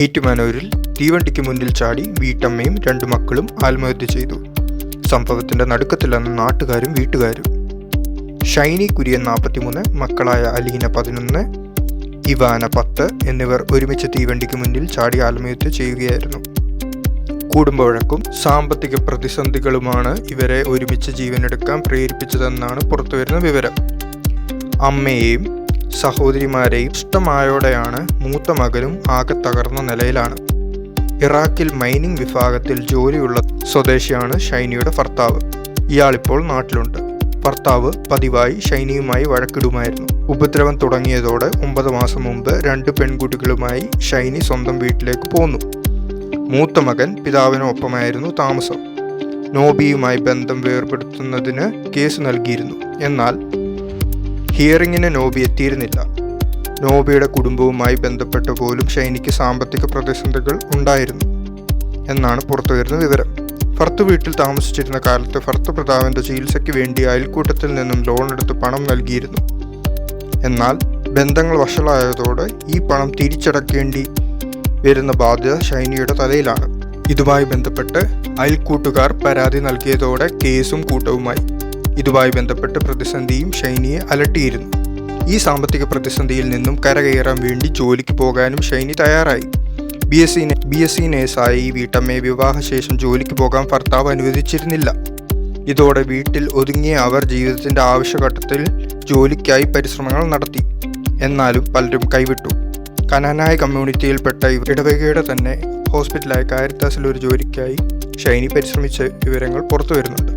ഏറ്റുമാനൂരിൽ തീവണ്ടിക്ക് മുന്നിൽ ചാടി വീട്ടമ്മയും രണ്ടു മക്കളും ആത്മഹത്യ ചെയ്തു. സംഭവത്തിന്റെ നടുക്കത്തിലെന്ന് നാട്ടുകാരും വീട്ടുകാരും. ഷൈനി കുര്യൻ നാൽപ്പത്തിമൂന്ന് മക്കളായ അലീന പതിനൊന്ന് ഇവാന പത്ത് എന്നിവർ ഒരുമിച്ച് തീവണ്ടിക്ക് മുന്നിൽ ചാടി ആത്മഹത്യ ചെയ്യുകയായിരുന്നു. കുടുംബവഴക്കും സാമ്പത്തിക പ്രതിസന്ധികളുമാണ് ഇവരെ ഒരുമിച്ച് ജീവനെടുക്കാൻ പ്രേരിപ്പിച്ചതെന്നാണ് പുറത്തുവരുന്ന വിവരം. അമ്മയെയും സഹോദരിമാരെയും ഇഷ്ടമായോടെയാണ് മൂത്ത മകനും ആകെ തകർന്ന നിലയിലാണ്. ഇറാഖിൽ മൈനിങ് വിഭാഗത്തിൽ ജോലിയുള്ള സ്വദേശിയാണ് ഷൈനിയുടെ ഭർത്താവ്. ഇയാളിപ്പോൾ നാട്ടിലുണ്ട്. ഭർത്താവ് പതിവായി ഷൈനിയുമായി വഴക്കിടുമായിരുന്നു. ഉപദ്രവം തുടങ്ങിയതോടെ ഒമ്പത് മാസം മുമ്പ് രണ്ട് പെൺകുട്ടികളുമായി ഷൈനി സ്വന്തം വീട്ടിലേക്ക് പോന്നു. മൂത്ത മകൻ പിതാവിനൊപ്പമായിരുന്നു താമസം. നോബിയുമായി ബന്ധം വേർപെടുത്തുന്നതിന് കേസ് നൽകിയിരുന്നു. എന്നാൽ ഹിയറിങ്ങിന് നോബി എത്തിയിരുന്നില്ല. നോബിയുടെ കുടുംബവുമായി ബന്ധപ്പെട്ട പോലും ഷൈനിക്ക് സാമ്പത്തിക പ്രതിസന്ധികൾ ഉണ്ടായിരുന്നു എന്നാണ് പുറത്തുവരുന്ന വിവരം. ഫർത്ത് വീട്ടിൽ താമസിച്ചിരുന്ന കാലത്ത് ഫർത്ത് പ്രതാപന്റെ ചികിത്സയ്ക്ക് വേണ്ടി അയൽക്കൂട്ടത്തിൽ നിന്നും ലോൺ എടുത്ത് പണം നൽകിയിരുന്നു. എന്നാൽ ബന്ധങ്ങൾ വഷളായതോടെ ഈ പണം തിരിച്ചടക്കേണ്ടി വരുന്ന ബാധ്യത ഷൈനിയുടെ തലയിലാണ്. ഇതുമായി ബന്ധപ്പെട്ട് അയൽക്കൂട്ടുകാർ പരാതി നൽകിയതോടെ കേസും കൂട്ടവുമായി. ഇതുമായി ബന്ധപ്പെട്ട് പ്രതിസന്ധിയും ഷൈനിയെ അലട്ടിയിരുന്നു. ഈ സാമ്പത്തിക പ്രതിസന്ധിയിൽ നിന്നും കരകയറാൻ വേണ്ടി ജോലിക്ക് പോകാനും ഷൈനി തയ്യാറായി. B S C B S C നേഴ്സായ ഈ വീട്ടമ്മയെ വിവാഹശേഷം ജോലിക്ക് പോകാൻ ഭർത്താവ് അനുവദിച്ചിരുന്നില്ല. ഇതോടെ വീട്ടിൽ ഒതുങ്ങിയ അവർ ജീവിതത്തിന്റെ ആവശ്യഘട്ടത്തിൽ ജോലിക്കായി പരിശ്രമങ്ങൾ നടത്തി. എന്നാലും പലരും കൈവിട്ടു. കനാനായ കമ്മ്യൂണിറ്റിയിൽപ്പെട്ട ഇടവകയുടെ തന്നെ ഹോസ്പിറ്റലായ കാരിത്താസിൽ ഒരു ജോലിക്കായി ഷൈനി പരിശ്രമിച്ച വിവരങ്ങൾ പുറത്തു വരുന്നുണ്ട്